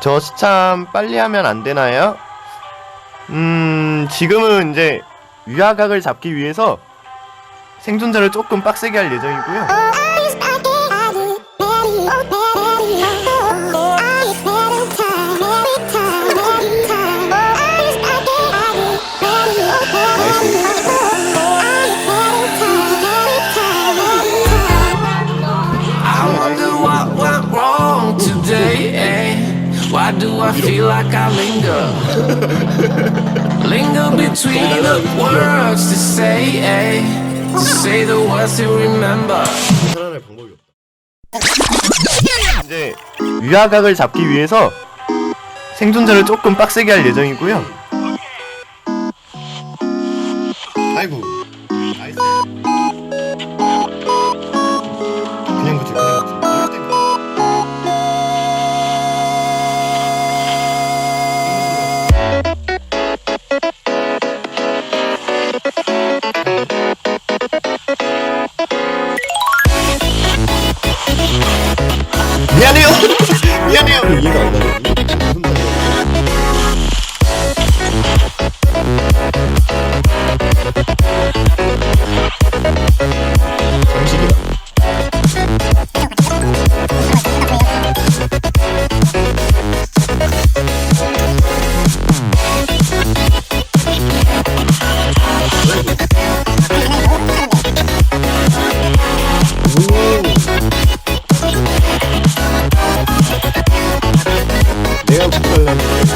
저 시참 빨리 하면 안 되나요? 음, 지금은 이제 위화각을 잡기 위해서 생존자를 조금 빡세게 할 예정이고요. Why do I feel like I linger? linger between the words to say, eh? To say the words to remember. 살아날 방법이 없다. 이제 위화각을 잡기 위해서 생존자를 조금 빡세게 할 예정이고요. 아이고. 나이스. 미안 Holland